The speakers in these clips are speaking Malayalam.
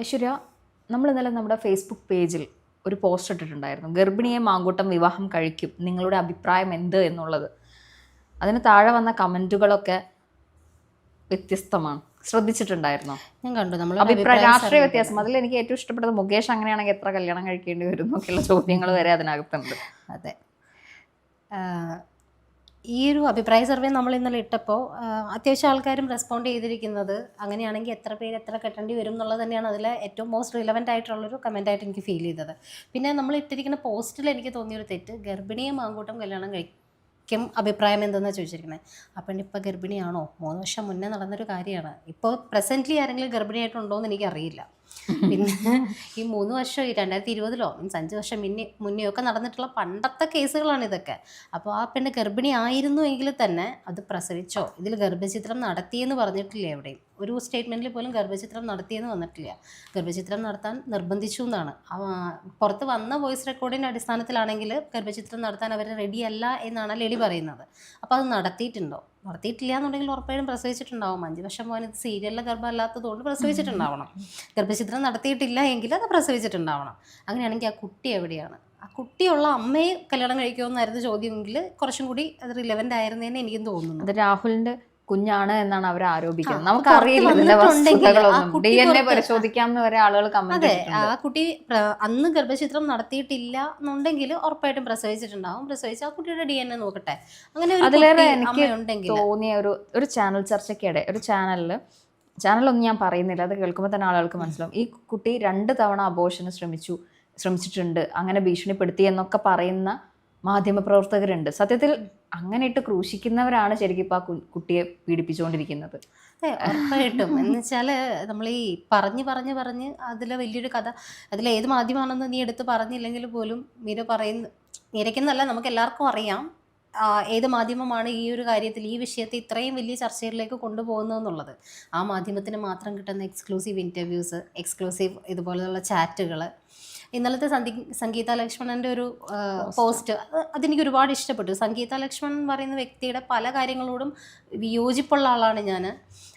ഐശ്വര്യ നമ്മൾ ഇന്നലെ നമ്മുടെ ഫേസ്ബുക്ക് പേജിൽ ഒരു പോസ്റ്റ് ഇട്ടിട്ടുണ്ടായിരുന്നു. ഗർഭിണിയെ മാങ്കൂട്ടം വിവാഹം കഴിക്കും. നിങ്ങളുടെ അഭിപ്രായം എന്ത് എന്നുള്ളത്. അതിന് താഴെ വന്ന കമന്റുകളൊക്കെ വ്യത്യസ്തമാണ്. ശ്രദ്ധിച്ചിട്ടുണ്ടായിരുന്നോ? ഞാൻ കണ്ടു. നമ്മൾ അഭിപ്രായ രാഷ്ട്രീയ വ്യത്യാസം. അതിൽ എനിക്ക് ഏറ്റവും ഇഷ്ടപ്പെട്ടത് മുകേഷ് അങ്ങനെയാണെങ്കിൽ എത്ര കല്യാണം കഴിക്കേണ്ടി വരും എന്നൊക്കെയുള്ള ചോദ്യങ്ങൾ വരെ അതിനകത്തുണ്ട്. അതെ. ഒരു അഭിപ്രായ സർവേ നമ്മൾ ഇന്നലെ ഇട്ടപ്പോൾ അത്യാവശ്യം ആൾക്കാരും റെസ്പോണ്ട് ചെയ്തിരിക്കുന്നത് അങ്ങനെയാണെങ്കിൽ എത്ര പേര് എത്ര കെട്ടേണ്ടി വരും എന്നുള്ളത് തന്നെയാണ് അതിൽ ഏറ്റവും മോസ്റ്റ് റിലവന്റ് ആയിട്ടുള്ളൊരു കമന്റ് ആയിട്ട് എനിക്ക് ഫീൽ ചെയ്തത്. പിന്നെ നമ്മൾ ഇട്ടിരിക്കുന്ന പോസ്റ്റിൽ എനിക്ക് തോന്നിയൊരു തെറ്റ് ഗർഭിണിയും മാങ്കൂട്ടം കല്യാണം കഴിക്കും അഭിപ്രായം എന്തെന്നാണ് ചോദിച്ചിരിക്കുന്നത് അപ്പം ഇപ്പോൾ ഗർഭിണിയാണോ? മൂന്ന് വർഷം മുന്നേ നടന്നൊരു കാര്യമാണ്. ഇപ്പോൾ പ്രസന്റ്ലി ആരെങ്കിലും ഗർഭിണിയായിട്ടുണ്ടോ എന്ന് എനിക്കറിയില്ല. പിന്നെ ഈ മൂന്ന് വർഷം ഈ രണ്ടായിരത്തി ഇരുപതിലോ മീൻസ് അഞ്ച് വർഷം മുന്നേ മുന്നേ ഒക്കെ നടന്നിട്ടുള്ള പണ്ടത്തെ കേസുകളാണ് ഇതൊക്കെ. അപ്പോൾ ആ പെണ്ണ് ഗർഭിണി ആയിരുന്നു എങ്കിൽ തന്നെ അത് പ്രസവിച്ചോ? ഇതിൽ ഗർഭചിത്രം നടത്തിയെന്ന് പറഞ്ഞിട്ടില്ല എവിടെയും? ഒരു സ്റ്റേറ്റ്മെന്റിൽ പോലും ഗർഭചിത്രം നടത്തിയെന്ന് വന്നിട്ടില്ല. ഗർഭചിത്രം നടത്താൻ നിർബന്ധിച്ചു എന്നാണ്. പുറത്ത് വന്ന വോയിസ് റെക്കോർഡിന്റെ അടിസ്ഥാനത്തിലാണെങ്കിൽ ഗർഭചിത്രം നടത്താൻ അവർ റെഡിയല്ല എന്നാണ് ലേഡി പറയുന്നത്. അപ്പോൾ അത് നടത്തിയിട്ടുണ്ടോ? നടത്തിയിട്ടില്ല എന്നുണ്ടെങ്കിൽ ഉറപ്പായും പ്രസവിച്ചിട്ടുണ്ടാവും. അഞ്ച് വർഷം പോകാൻ ഇത് സീരിയലിലെ ഗർഭമല്ലാത്തതുകൊണ്ട് പ്രസവിച്ചിട്ടുണ്ടാവണം. ഗർഭചിത്രം നടത്തിയിട്ടില്ല എങ്കിൽ അത് പ്രസവിച്ചിട്ടുണ്ടാവണം. അങ്ങനെയാണെങ്കിൽ ആ കുട്ടി എവിടെയാണ്? ആ കുട്ടിയുള്ള അമ്മയെ കല്യാണം കഴിക്കുമെന്നായിരുന്നു ചോദ്യമെങ്കിൽ കുറച്ചും കൂടി അത് റിലവന്റ് ആയിരുന്നേന്ന് എനിക്കും തോന്നുന്നു. അത് രാഹുലിന്റെ കുഞ്ഞാണ് എന്നാണ് അവർ ആരോപിക്കുന്നത്. നമുക്ക് അറിയില്ല ഡി എൻ എ പുറത്ത് പരിശോധിക്കാം വരെ ആളുകൾ അതെ ആ കുട്ടി അന്ന് ഗർഭചിത്രം നടത്തിയിട്ടില്ല എന്നുണ്ടെങ്കിൽ ഉറപ്പായിട്ടും പ്രസവിച്ചിട്ടുണ്ടാവും. പ്രസവിച്ച് ആ കുട്ടിയുടെ ഡി എൻ എ നോക്കട്ടെ. അങ്ങനെ അതിലേറെ എനിക്ക് തോന്നിയ ഒരു ഒരു ചാനൽ ചർച്ചയ്ക്കിടെ ഒരു ചാനലിൽ ചാനലൊന്നും ഞാൻ പറയുന്നില്ല. അത് കേൾക്കുമ്പോൾ തന്നെ ആളുകൾക്ക് മനസ്സിലാവും. ഈ കുട്ടി രണ്ട് തവണ അബോഷന് ശ്രമിച്ചു ശ്രമിച്ചിട്ടുണ്ട്. അങ്ങനെ ഭീഷണിപ്പെടുത്തി എന്നൊക്കെ പറയുന്ന മാധ്യമപ്രവർത്തകരുണ്ട്. സത്യത്തിൽ അങ്ങനെ ഇട്ട് ക്രൂശിക്കുന്നവരാണ് ശരിക്കും ഇപ്പോൾ ആ കുട്ടിയെ പീഡിപ്പിച്ചുകൊണ്ടിരിക്കുന്നത്. ഉറപ്പായിട്ടും. എന്ന് വെച്ചാൽ നമ്മൾ ഈ പറഞ്ഞ് പറഞ്ഞ് പറഞ്ഞ് അതിലെ വലിയൊരു കഥ അതിൽ ഏത് മാധ്യമമാണെന്ന് നീ എടുത്ത് പറഞ്ഞില്ലെങ്കിൽ പോലും മീര പറയുന്ന മീരയ്ക്കെന്നല്ല നമുക്ക് എല്ലാവർക്കും അറിയാം ഏത് മാധ്യമമാണ് ഈ ഒരു കാര്യത്തിൽ ഈ വിഷയത്തെ ഇത്രയും വലിയ ചർച്ചയിലേക്ക് കൊണ്ടുപോകുന്നതെന്നുള്ളത്. ആ മാധ്യമത്തിന് മാത്രം കിട്ടുന്ന എക്സ്ക്ലൂസീവ് ഇന്റർവ്യൂസ് എക്സ്ക്ലൂസീവ് ഇതുപോലെയുള്ള ചാറ്റുകൾ ഇന്നലത്തെ സംഗീത ലക്ഷ്മണന്റെ ഒരു പോസ്റ്റ്. അത് അതെനിക്ക് ഒരുപാട് ഇഷ്ടപ്പെട്ടു. സംഗീത ലക്ഷ്മണൻ എന്ന് പറയുന്ന വ്യക്തിയുടെ പല കാര്യങ്ങളോടും വിയോജിപ്പുള്ള ആളാണ് ഞാൻ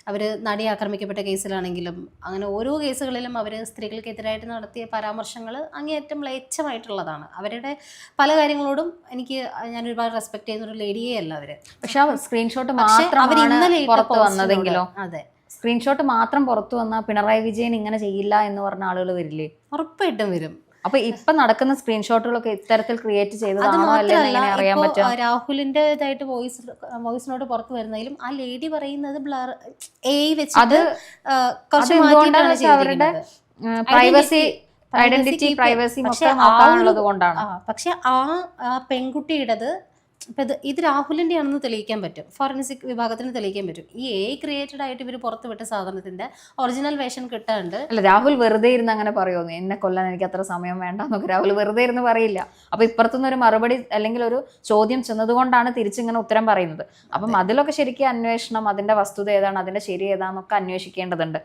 അവർ നടി ആക്രമിക്കപ്പെട്ട കേസിലാണെങ്കിലും അങ്ങനെ ഓരോ കേസുകളിലും അവർ സ്ത്രീകൾക്കെതിരായിട്ട് നടത്തിയ പരാമർശങ്ങൾ അങ്ങേയറ്റം ലേച്ഛമായിട്ടുള്ളതാണ് അവരുടെ പല കാര്യങ്ങളോടും എനിക്ക് ഞാൻ ഒരുപാട് റെസ്പെക്ട് ചെയ്യുന്ന ഒരു ലേഡിയേ അല്ല അവർ പക്ഷെ ആ സ്ക്രീൻഷോട്ട് അവർ ഇന്നലെ വന്നതെങ്കിലോ? അതെ. സ്ക്രീൻഷോട്ട് മാത്രം പുറത്തു വന്നാൽ പിണറായി വിജയൻ ഇങ്ങനെ ചെയ്യില്ല എന്ന് പറഞ്ഞ ആളുകൾ വരില്ലേ? ഉറപ്പായിട്ടും വരും. അപ്പൊ ഇപ്പൊ നടക്കുന്ന സ്ക്രീൻഷോട്ടുകളൊക്കെ ഇത്തരത്തിൽ ക്രിയേറ്റ് പറ്റും? രാഹുലിന്റെ ഇതായിട്ട് വോയിസ് വോയിസിനോട് പുറത്തു വരുന്നതിലും ആ ലേഡി പറയുന്നത് ബ്ലർ എ അത് അവരുടെ. പ്രൈവസി ഐഡന്റിറ്റി പ്രൈവസി പക്ഷേ ആ പെൺകുട്ടിയുടേത് ഇപ്പം ഇത് ഇത് രാഹുലിന്റെ ആണെന്ന് തെളിയിക്കാൻ പറ്റും. ഫോറൻസിക് വിഭാഗത്തിന് തെളിയിക്കാൻ പറ്റും. ഈ എ ക്രിയേറ്റഡ് ആയിട്ട് ഇവർ പുറത്ത് വിട്ട സാധനത്തിന്റെ ഒറിജിനൽ വേഷൻ കിട്ടാണ്ട് അല്ല രാഹുൽ വെറുതെ ഇരുന്ന് അങ്ങനെ പറയുമോ എന്നെ കൊല്ലാൻ എനിക്ക് അത്ര സമയം വേണ്ട എന്നൊക്കെ രാഹുൽ വെറുതെ ഇരുന്ന് പറയില്ല. അപ്പൊ ഇപ്പുറത്തുനിന്ന് ഒരു മറുപടി അല്ലെങ്കിൽ ഒരു ചോദ്യം ചെന്നതുകൊണ്ടാണ് തിരിച്ചിങ്ങനെ ഉത്തരം പറയുന്നത്. അപ്പം അതിലൊക്കെ ശരിക്കും അന്വേഷണം അതിന്റെ വസ്തുത ഏതാണ് അതിന്റെ ശരി ഏതാണെന്നൊക്കെ അന്വേഷിക്കേണ്ടതുണ്ട്.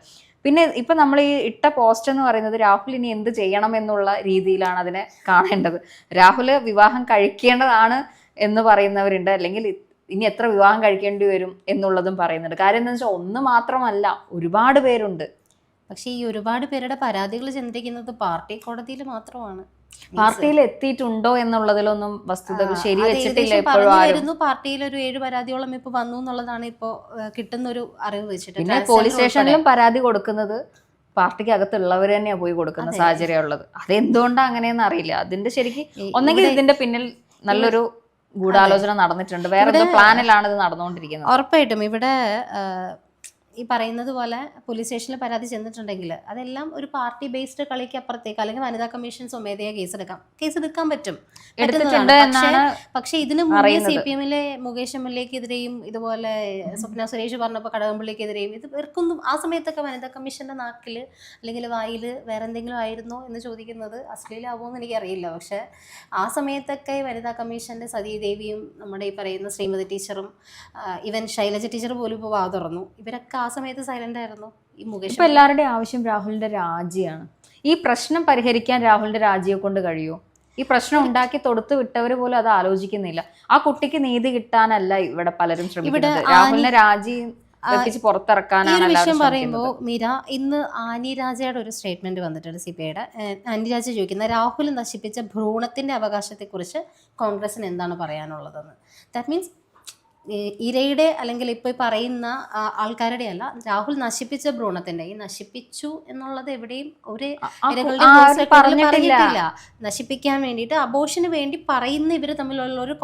പിന്നെ ഇപ്പൊ നമ്മൾ ഈ ഇട്ട പോസ്റ്റ് എന്ന് പറയുന്നത് രാഹുൽ ഇനി എന്ത് ചെയ്യണം എന്നുള്ള രീതിയിലാണ് അതിനെ കാണേണ്ടത്. രാഹുൽ വിവാഹം കഴിക്കേണ്ടതാണ് എന്ന് പറയുന്നവരുണ്ട്. അല്ലെങ്കിൽ ഇനി എത്ര വിവാഹം കഴിക്കേണ്ടി വരും എന്നുള്ളതും പറയുന്നുണ്ട്. കാര്യം എന്താ വെച്ചാൽ ഒന്ന് മാത്രമല്ല ഒരുപാട് പേരുണ്ട്. പക്ഷേ ഈ ഒരുപാട് പേരുടെ പരാതികൾ ചിന്തിക്കുന്നത് പാർട്ടി കോടതിയിൽ മാത്രമാണ്. പാർട്ടിയിൽ എത്തിയിട്ടുണ്ടോ എന്നുള്ളതിലൊന്നും വസ്തുതകൾ ശരി വെച്ചിട്ടില്ല. ഇപ്പോഴും പാർട്ടിയിൽ ഒരു ഏഴ് പരാതിയോളം ഇപ്പൊ വന്നു എന്നുള്ളതാണ് ഇപ്പോ കിട്ടുന്ന ഒരു അറിവ് വെച്ചിട്ട്. പിന്നെ പോലീസ് സ്റ്റേഷനിലും പരാതി കൊടുക്കുന്നത് പാർട്ടിക്ക് അകത്തുള്ളവർ തന്നെയാ പോയി കൊടുക്കുന്ന സാഹചര്യം ഉള്ളത്. അതെന്തുകൊണ്ടാ അങ്ങനെയെന്ന് അറിയില്ല. അതിന്റെ ശരിക്കും ഒന്നെങ്കിൽ ഇതിന്റെ പിന്നിൽ നല്ലൊരു ഗൂഢാലോചന നടന്നിട്ടുണ്ട്. വേറെ പ്ലാനിലാണ് ഇത് നടന്നുകൊണ്ടിരിക്കുന്നത്. ഉറപ്പായിട്ടും ഇവിടെ ഈ പറയുന്നത് പോലെ പോലീസ് സ്റ്റേഷനിൽ പരാതി ചെന്നിട്ടുണ്ടെങ്കിൽ അതെല്ലാം ഒരു പാർട്ടി ബേസ്ഡ് കളിക്ക് അപ്പുറത്തേക്ക് അല്ലെങ്കിൽ വനിതാ കമ്മീഷൻ സ്വമേധയാ കേസെടുക്കാം കേസെടുക്കാം പറ്റും എടുക്കാൻ പറ്റും. പക്ഷേ ഇതിന് മുന്നേ. സി പി എമ്മിലെ മുകേഷ് എം എൽ എക്കെതിരെയും ഇതുപോലെ സ്വപ്ന സുരേഷ് പറഞ്ഞപ്പോൾ കടകംപള്ളിക്കെതിരെയും ഇത് ഇവർക്കൊന്നും ആ സമയത്തൊക്കെ വനിതാ കമ്മീഷന്റെ നാക്കിൽ അല്ലെങ്കിൽ വായിൽ വേറെ എന്തെങ്കിലും ആയിരുന്നോ എന്ന് ചോദിക്കുന്നത് അശ്ലീലാവോ എന്ന് എനിക്കറിയില്ല. പക്ഷെ ആ സമയത്തൊക്കെ വനിതാ കമ്മീഷന്റെ സതീദേവിയും നമ്മുടെ ഈ പറയുന്ന ശ്രീമതി ടീച്ചറും ഇവൻ ശൈലജ ടീച്ചർ പോലും ഇപ്പോൾ വാ തുറന്നു. ഇവരൊക്കെ ആ സമയത്ത് സൈലന്റ് ആയിരുന്നു. ഈ മുകേഷ് ഇപ്പൊ എല്ലാവരുടെയും ആവശ്യം രാഹുലിന്റെ രാജിയാണ്. ഈ പ്രശ്നം പരിഹരിക്കാൻ രാഹുലിന്റെ രാജിയെ കൊണ്ട് കഴിയുമോ ഈ പ്രശ്നം ഉണ്ടാക്കി തൊടുത്ത് വിട്ടവർ പോലും അത് ആലോചിക്കുന്നില്ല. ആ കുട്ടിക്ക് നീതി കിട്ടാനല്ല ഇവിടെ പലരും ശ്രമിക്കുന്നത്. ഇവിടെ രാഹുലിന്റെ രാജി പുറത്തിറക്കാനാണ് വിഷയം പറയുമ്പോൾ മിര മീര ഇന്ന് ആനി രാജയുടെ ഒരു സ്റ്റേറ്റ്മെന്റ് വന്നിട്ടുണ്ട് സി പി ഐയുടെ ആനി രാജ ചോദിക്കുന്ന രാഹുൽ നശിപ്പിച്ച ഭ്രൂണത്തിന്റെ അവകാശത്തെക്കുറിച്ച് കോൺഗ്രസിന് എന്താണ് പറയാനുള്ളതെന്ന്. ദാറ്റ് മീൻസ് ഇരയുടെ അല്ലെങ്കിൽ ഇപ്പോൾ ഈ പറയുന്ന ആൾക്കാരുടെ അല്ല രാഹുൽ നശിപ്പിച്ച ഭ്രൂണത്തിന്റെ ഈ നശിപ്പിച്ചു എന്നുള്ളത് എവിടെയും ഒരു പറഞ്ഞിട്ടില്ല. നശിപ്പിക്കാൻ വേണ്ടിയിട്ട് അബോഷന് വേണ്ടി പറയുന്ന ഇവർ തമ്മിലുള്ള ഒരു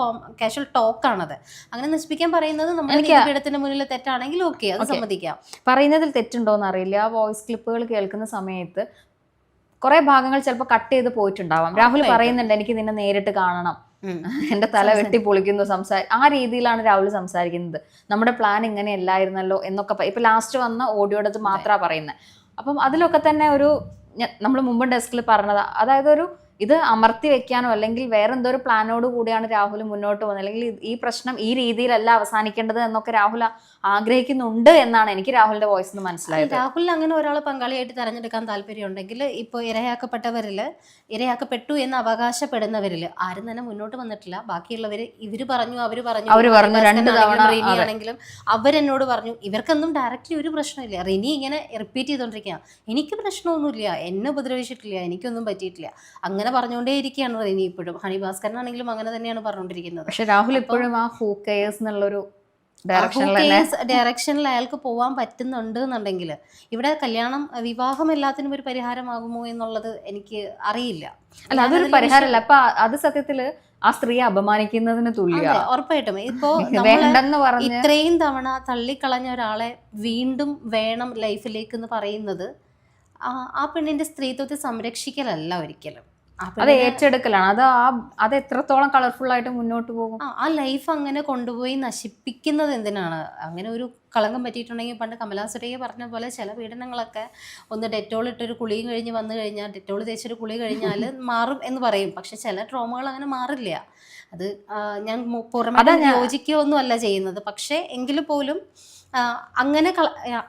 കാഷ്വൽ ടോക്കാണത് അങ്ങനെ നശിപ്പിക്കാൻ പറയുന്നത് നമ്മുടെ നീതിപീഠത്തിന്റെ മുന്നിൽ തെറ്റാണെങ്കിൽ ഓക്കെ അത് സമ്മതിക്കാം. പറയുന്നതിൽ തെറ്റുണ്ടോന്ന് അറിയില്ല. ആ വോയിസ് ക്ലിപ്പുകൾ കേൾക്കുന്ന സമയത്ത് കുറെ ഭാഗങ്ങൾ ചിലപ്പോൾ കട്ട് ചെയ്ത് പോയിട്ടുണ്ടാവാം. രാഹുൽ പറയുന്നുണ്ട് എനിക്ക് നിന്നെ നേരിട്ട് കാണണം. എന്റെ തല വെട്ടി പൊളിക്കുന്നു സംസാര ആ രീതിയിലാണ് രാഹുൽ സംസാരിക്കുന്നത്. നമ്മുടെ പ്ലാൻ ഇങ്ങനെ അല്ലായിരുന്നല്ലോ എന്നൊക്കെ ഇപ്പൊ ലാസ്റ്റ് വന്ന ഓഡിയോടെ മാത്രമാണ് പറയുന്നത് അപ്പം അതിലൊക്കെ തന്നെ ഒരു നമ്മൾ മുമ്പ് ഡെസ്കിൽ പറഞ്ഞത് അതായത് ഒരു ഇത് അമർത്തി വെക്കാനോ അല്ലെങ്കിൽ വേറെ എന്തോ ഒരു പ്ലാനോട് കൂടിയാണ് രാഹുൽ മുന്നോട്ട് പോകുന്നത്. അല്ലെങ്കിൽ ഈ പ്രശ്നം ഈ രീതിയിലല്ല അവസാനിക്കേണ്ടത് എന്നൊക്കെ രാഹുൽ ആഗ്രഹിക്കുന്നുണ്ട് എന്നാണ് എനിക്ക് രാഹുലിന്റെ വോയിസ് നിന്ന് മനസ്സിലായത്. രാഹുലിന് അങ്ങനെ ഒരാളെ പങ്കാളിയായിട്ട് തെരഞ്ഞെടുക്കാൻ താല്പര്യമുണ്ടെങ്കിൽ ഇപ്പോൾ ഇരയാക്കപ്പെട്ടവരിൽ ഇരയാക്കപ്പെട്ടു എന്ന് അവകാശപ്പെടുന്നവരിൽ ആരും തന്നെ മുന്നോട്ട് വന്നിട്ടില്ല. ബാക്കിയുള്ളവർ ഇവർ പറഞ്ഞു അവർ പറഞ്ഞു. അവർ പറഞ്ഞു, രണ്ട് തവണ, റിനി. ആണെങ്കിലും അവരെന്നോട് പറഞ്ഞു. ഇവർക്കൊന്നും ഡയറക്റ്റ്ലി ഒരു പ്രശ്നമില്ല. റിനി ഇങ്ങനെ റിപ്പീറ്റ് ചെയ്തോണ്ടിരിക്കുക എനിക്ക് പ്രശ്നമൊന്നുമില്ല. എന്നെ ഉപദ്രവിച്ചിട്ടില്ല. എനിക്കൊന്നും പറ്റിയിട്ടില്ല. അങ്ങനെ പറഞ്ഞുകൊണ്ടേ ഇരിക്കുകയാണ് റിനി ഇപ്പോഴും ഹണി ഭാസ്കരനാണെങ്കിലും അങ്ങനെ തന്നെയാണ് പറഞ്ഞുകൊണ്ടിരിക്കുന്നത്. പക്ഷെ രാഹുൽ ഇപ്പോഴും ആ ഹൂക്കേഴ്സ് എന്നുള്ളൊരു ഡയറക്ഷനിൽ അയാൾക്ക് പോവാൻ പറ്റുന്നുണ്ട് എന്നുണ്ടെങ്കിൽ ഇവിടെ കല്യാണം വിവാഹം എല്ലാത്തിനും ഒരു പരിഹാരമാകുമോ എന്നുള്ളത് എനിക്ക് അറിയില്ല. അല്ല അതൊരു പരിഹാരമല്ല. അപ്പൊ അത് സത്യത്തിൽ ആ സ്ത്രീയെ അപമാനിക്കുന്നതിന് തുല്യ. ഉറപ്പായിട്ടും. ഇപ്പോ ഇത്രയും തവണ തള്ളിക്കളഞ്ഞ ഒരാളെ വീണ്ടും വേണം ലൈഫിലേക്ക് എന്ന് പറയുന്നത് ആ പെണ്ണിന്റെ സ്ത്രീത്വത്തെ സംരക്ഷിക്കലല്ല ഒരിക്കലും. അത് ഏറ്റെടുക്കലാണ്. അത് ആ അത് എത്രത്തോളം കളർഫുൾ ആയിട്ട് മുന്നോട്ട് പോകും? ആ ആ ലൈഫ് അങ്ങനെ കൊണ്ടുപോയി നശിപ്പിക്കുന്നത് എന്തിനാണ്? അങ്ങനെ ഒരു കളങ്കം പറ്റിയിട്ടുണ്ടെങ്കിൽ പണ്ട് കമലാസുരയ്യ പറഞ്ഞ പോലെ ചില പീഡനങ്ങളൊക്കെ ഒന്ന് ഡെറ്റോൾ ഇട്ടൊരു കുളിയും കഴിഞ്ഞ് വന്നു കഴിഞ്ഞാൽ ഡെറ്റോൾ തേച്ചൊരു കുളി കഴിഞ്ഞാൽ മാറും എന്ന് പറയും. പക്ഷെ ചില ട്രോമകൾ അങ്ങനെ മാറില്ല. അത് ഞാൻ പുറമേ യോജിക്കുകയൊന്നും അല്ല ചെയ്യുന്നത്. പക്ഷേ എങ്കിൽ പോലും അങ്ങനെ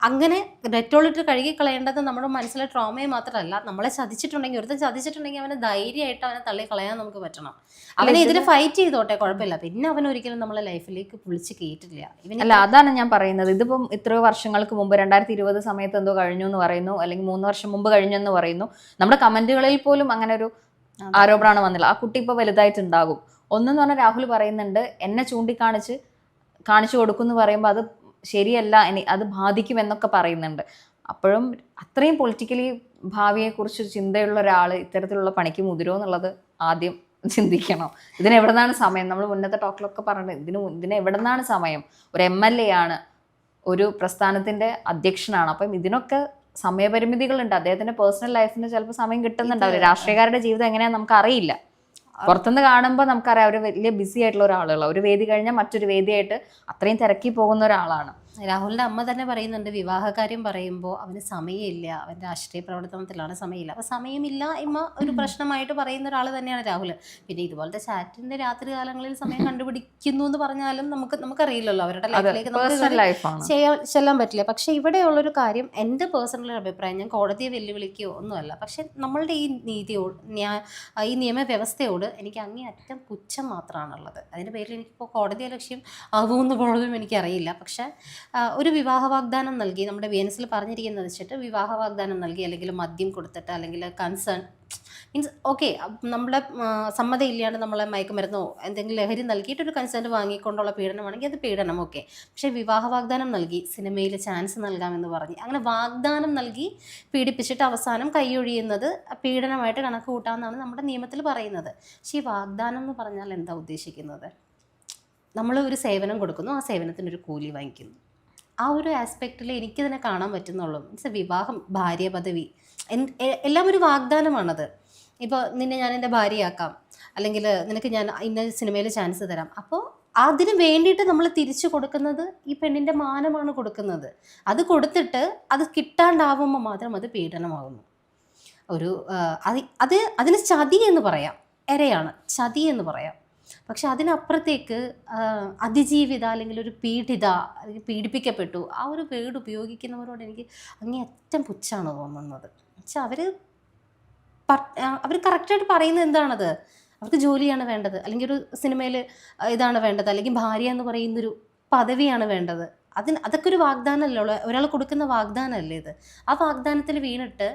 അങ്ങനെ ഡെറ്റോൾ ഇട്ട് കഴുകി കളയേണ്ടത് നമ്മുടെ മനസ്സിലെ ട്രോമയെ മാത്രമല്ല നമ്മളെ ചതിച്ചിട്ടുണ്ടെങ്കിൽ ഒരുത്തൻ ചതിച്ചിട്ടുണ്ടെങ്കിൽ അവനെ ധൈര്യമായിട്ട് അവനെ തള്ളി കളയാൻ നമുക്ക് പറ്റണം. അവനെ ഇതിന് ഫൈറ്റ് ചെയ്തോട്ടെ കുഴപ്പമില്ല. പിന്നെ അവൻ ഒരിക്കലും നമ്മളെ ലൈഫിലേക്ക് വിളിച്ച് കയറ്റില്ല അല്ല അതാണ് ഞാൻ പറയുന്നത്. ഇതിപ്പം ഇത്രയോ വർഷങ്ങൾക്ക് മുമ്പ് രണ്ടായിരത്തി ഇരുപത് സമയത്ത് എന്തോ കഴിഞ്ഞു എന്ന് പറയുന്നു അല്ലെങ്കിൽ മൂന്ന് വർഷം മുമ്പ് കഴിഞ്ഞു എന്ന് പറയുന്നു. നമ്മുടെ കമന്റുകളിൽ പോലും അങ്ങനെ ഒരു ആരോപണമാണ് വന്നില്ല ആ കുട്ടി ഇപ്പൊ വലുതായിട്ടുണ്ടാകും. ഒന്നെന്ന് പറഞ്ഞാൽ രാഹുൽ പറയുന്നുണ്ട് എന്നെ ചൂണ്ടിക്കാണിച്ച് കാണിച്ചു കൊടുക്കുന്നു പറയുമ്പോൾ അത് ശരിയല്ല ഇനി അത് ബാധിക്കും എന്നൊക്കെ പറയുന്നുണ്ട്. അപ്പോഴും അത്രയും പൊളിറ്റിക്കലി ഭാവിയെക്കുറിച്ച് ചിന്തയുള്ള ഒരാൾ ഇത്തരത്തിലുള്ള പണിക്ക് മുതിരോ എന്നുള്ളത് ആദ്യം ചിന്തിക്കണം. ഇതിന് എവിടെ നിന്നാണ് സമയം? നമ്മൾ മുന്നത്തെ ടോക്കിലൊക്കെ പറഞ്ഞത് ഇതിന് ഇതിന് എവിടെ നിന്നാണ് സമയം? ഒരു എം എൽ എ ആണ് ഒരു പ്രസ്ഥാനത്തിന്റെ അധ്യക്ഷനാണ്. അപ്പം ഇതിനൊക്കെ സമയപരിമിതികളുണ്ട്. അദ്ദേഹത്തിന്റെ പേഴ്സണൽ ലൈഫിന് ചിലപ്പോൾ സമയം കിട്ടുന്നുണ്ടാവില്ല രാഷ്ട്രീയക്കാരുടെ ജീവിതം എങ്ങനെയാണെന്ന് നമുക്ക് അറിയില്ല പുറത്തുനിന്ന് കാണുമ്പോൾ നമുക്കറിയാം അവർ വലിയ ബിസി ആയിട്ടുള്ള ഒരാളുള്ള ഒരു വേദി കഴിഞ്ഞാൽ മറ്റൊരു വേദിയായിട്ട് അത്രയും തിരക്കി പോകുന്ന ഒരാളാണ്. രാഹുലിന്റെ അമ്മ തന്നെ പറയുന്നുണ്ട് വിവാഹകാര്യം പറയുമ്പോൾ അവന് സമയമില്ല അവൻ രാഷ്ട്രീയ പ്രവർത്തനത്തിലാണ് സമയമില്ല. അപ്പോൾ സമയമില്ല ഇമ്മ ഒരു പ്രശ്നമായിട്ട് പറയുന്ന ഒരാൾ തന്നെയാണ് രാഹുൽ പിന്നെ ഇതുപോലത്തെ ചാറ്റിന്റെ രാത്രി കാലങ്ങളിൽ സമയം കണ്ടുപിടിക്കുന്നു എന്ന് പറഞ്ഞാലും നമുക്ക് നമുക്കറിയില്ലല്ലോ. അവരുടെ ലൈഫിലേക്ക് നമുക്ക് ചെയ്യാൻ ചെല്ലാൻ പറ്റില്ല. പക്ഷേ ഇവിടെയുള്ളൊരു കാര്യം എന്റെ പേഴ്സണൽ അഭിപ്രായം ഞാൻ കോടതിയെ വെല്ലുവിളിക്കുകയോ ഒന്നുമല്ല. പക്ഷേ നമ്മളുടെ ഈ നീതിയോട് ഈ നിയമവ്യവസ്ഥയോട് എനിക്ക് അങ്ങേയറ്റം പുച്ഛം മാത്രമാണുള്ളത്. അതിന്റെ പേരിൽ എനിക്കിപ്പോൾ കോടതിയെ ലക്ഷ്യം ആകുമെന്ന് പോലും എനിക്കറിയില്ല. പക്ഷെ ഒരു വിവാഹ വാഗ്ദാനം നൽകി നമ്മുടെ വേനസിൽ പറഞ്ഞിരിക്കുന്നത് വെച്ചിട്ട് വിവാഹ വാഗ്ദാനം നൽകി അല്ലെങ്കിൽ മദ്യം കൊടുത്തിട്ട് അല്ലെങ്കിൽ കൺസേൺ മീൻസ് ഓക്കെ നമ്മളെ സമ്മതം ഇല്ലാണ്ട് നമ്മളെ മയക്കുമരുന്നോ എന്തെങ്കിലും ലഹരി നൽകിയിട്ട് ഒരു കൺസേൺ വാങ്ങിക്കൊണ്ടുള്ള പീഡനമാണെങ്കിൽ അത് പീഡനം ഓക്കെ പക്ഷേ വിവാഹ വാഗ്ദാനം നൽകി സിനിമയിൽ ചാൻസ് നൽകാമെന്ന് പറഞ്ഞ് അങ്ങനെ വാഗ്ദാനം നൽകി പീഡിപ്പിച്ചിട്ട് അവസാനം കൈയൊഴിയുന്നത് പീഡനമായിട്ട് കണക്ക് കൂട്ടാമെന്നാണ് നമ്മുടെ നിയമത്തിൽ പറയുന്നത്. പക്ഷേ ഈ വാഗ്ദാനം എന്ന് പറഞ്ഞാൽ എന്താ ഉദ്ദേശിക്കുന്നത്? നമ്മൾ ഒരു സേവനം കൊടുക്കുന്നു ആ സേവനത്തിനൊരു കൂലി വാങ്ങിക്കുന്നു. ആ ഒരു ആസ്പെക്റ്റിൽ എനിക്കിതിനെ കാണാൻ പറ്റുന്നുള്ളൂ. മീൻസ് വിവാഹം ഭാര്യ പദവി എല്ലാം ഒരു വാഗ്ദാനമാണത്. ഇപ്പോൾ നിന്നെ ഞാൻ എന്റെ ഭാര്യയാക്കാം. അല്ലെങ്കിൽ നിനക്ക് ഞാൻ ഇന്ന സിനിമയിൽ ചാൻസ് തരാം. അപ്പോൾ അതിന് വേണ്ടിയിട്ട് നമ്മൾ തിരിച്ചു കൊടുക്കുന്നത് ഈ പെണ്ണിന്റെ മാനമാണ് കൊടുക്കുന്നത്. അത് കൊടുത്തിട്ട് അത് കിട്ടാണ്ടാവുമ്പോൾ മാത്രം അത് പീഡനമാകുന്നു ഒരു അത് അത് അതിന് ചതി എന്ന് പറയാം. എരയാണ്. ചതി എന്ന് പറയാം. പക്ഷെ അതിനപ്പുറത്തേക്ക് അതിജീവിത അല്ലെങ്കിൽ ഒരു പീഡിത അല്ലെങ്കിൽ പീഡിപ്പിക്കപ്പെട്ടു ആ ഒരു വേർഡ് ഉപയോഗിക്കുന്നവരോട് എനിക്ക് അങ്ങേയറ്റം പുച്ഛാണ് തോന്നുന്നത്. വെച്ചാൽ അവർ അവർ കറക്റ്റായിട്ട് പറയുന്നത് എന്താണത്? അവർക്ക് ജോലിയാണ് വേണ്ടത് അല്ലെങ്കിൽ ഒരു സിനിമയിൽ ഇതാണ് വേണ്ടത് അല്ലെങ്കിൽ ഭാര്യ എന്ന് പറയുന്നൊരു പദവിയാണ് വേണ്ടത്. അതിന് അതൊക്കെ ഒരു വാഗ്ദാനമല്ലോ ഒരാൾ കൊടുക്കുന്ന വാഗ്ദാനമല്ലേ ഇത്? ആ വാഗ്ദാനത്തിൽ വീണിട്ട്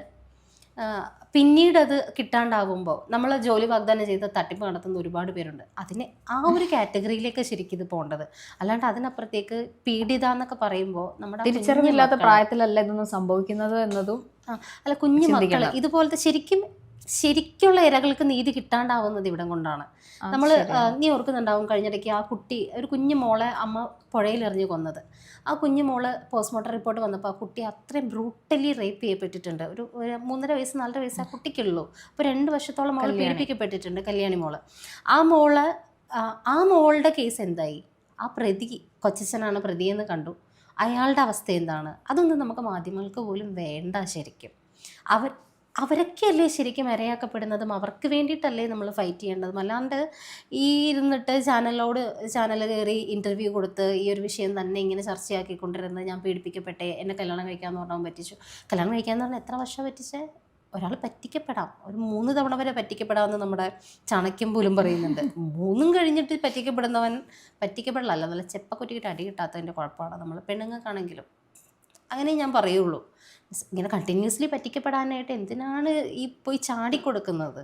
പിന്നീട് അത് കിട്ടാണ്ടാവുമ്പോൾ നമ്മൾ ജോലി വാഗ്ദാനം ചെയ്ത് തട്ടിപ്പ് നടത്തുന്ന ഒരുപാട് പേരുണ്ട്. അതിനെ ആ ഒരു കാറ്റഗറിയിലേക്ക് ശരിക്കും ഇത് പോകേണ്ടത് അല്ലാണ്ട് അതിനപ്പുറത്തേക്ക് പീഡിത എന്നൊക്കെ പറയുമ്പോൾ നമ്മുടെ തിരിച്ചറിവില്ലാത്ത പ്രായത്തിലല്ല ഇതൊന്നും സംഭവിക്കുന്നത് എന്നതും അല്ല കുഞ്ഞു മക്കൾ ഇതുപോലത്തെ ശരിക്കും ശരിക്കുള്ള ഇരകൾക്ക് നീതി കിട്ടാണ്ടാവുന്നത് ഇവിടം കൊണ്ടാണ്. നമ്മൾ നീ ഓർക്കുന്നുണ്ടാവും കഴിഞ്ഞിടയ്ക്ക് ആ കുട്ടി ഒരു കുഞ്ഞു മോളെ അമ്മ പുഴയിൽ എറിഞ്ഞ് കൊന്നത്. ആ കുഞ്ഞു മോൾ പോസ്റ്റ്മോർട്ടം റിപ്പോർട്ട് വന്നപ്പോൾ ആ കുട്ടി അത്രയും ബ്രൂട്ടലി റേപ്പ് ചെയ്യപ്പെട്ടിട്ടുണ്ട്. ഒരു ഒരു മൂന്നര വയസ്സ് നാലര വയസ്സ് ആ കുട്ടിക്കുള്ളൂ. അപ്പോൾ രണ്ട് വർഷത്തോളം മോൾ. പീഡിപ്പിക്കപ്പെട്ടിട്ടുണ്ട് കല്യാണി മോൾ. ആ മോൾ ആ, ആ മോളുടെ കേസ് എന്തായി? ആ പ്രതി കൊച്ചച്ഛനാണ് പ്രതിയെന്ന് കണ്ടു. അയാളുടെ അവസ്ഥ എന്താണ്? അതൊന്നും നമുക്ക് മാധ്യമങ്ങൾക്ക് പോലും വേണ്ട ശരിക്കും. അവർ അവരൊക്കെയല്ലേ ശരിക്കും ഇരയാക്കപ്പെടുന്നതും അവർക്ക് വേണ്ടിയിട്ടല്ലേ നമ്മൾ ഫൈറ്റ് ചെയ്യേണ്ടതും. അല്ലാണ്ട് ഈ ഇരുന്നിട്ട് ചാനലോട് ചാനൽ കയറി ഇന്റർവ്യൂ കൊടുത്ത് ഈ ഒരു വിഷയം തന്നെ ഇങ്ങനെ ചർച്ചയാക്കിക്കൊണ്ടിരുന്നത് ഞാൻ പീഡിപ്പിക്കപ്പെട്ടെ എന്നെ കല്യാണം കഴിക്കാമെന്ന് പറഞ്ഞാൽ പറ്റിച്ചു. കല്യാണം കഴിക്കാമെന്ന് പറഞ്ഞാൽ എത്ര വർഷം പറ്റിച്ചേ? ഒരാൾ പറ്റിക്കപ്പെടാം. ഒരു മൂന്ന് തവണ വരെ പറ്റിക്കപ്പെടാമെന്ന് നമ്മുടെ ചാണക്യം പോലും പറയുന്നുണ്ട്. മൂന്നും കഴിഞ്ഞിട്ട് പറ്റിക്കപ്പെടുന്നവൻ പറ്റിക്കപ്പെടില്ല നല്ല ചെപ്പക്കുറ്റിക്കിട്ട് അടി കിട്ടാത്തതിന്റെ കുഴപ്പമാണ്. നമ്മൾ പെണ്ണുങ്ങൾക്കാണെങ്കിലും. അങ്ങനെ ഞാൻ പറയുള്ളൂ. ഇങ്ങനെ കണ്ടിന്യൂസ്ലി പറ്റിക്കപ്പെടാനായിട്ട് എന്തിനാണ് ഈ പോയി ചാടിക്കൊടുക്കുന്നത്?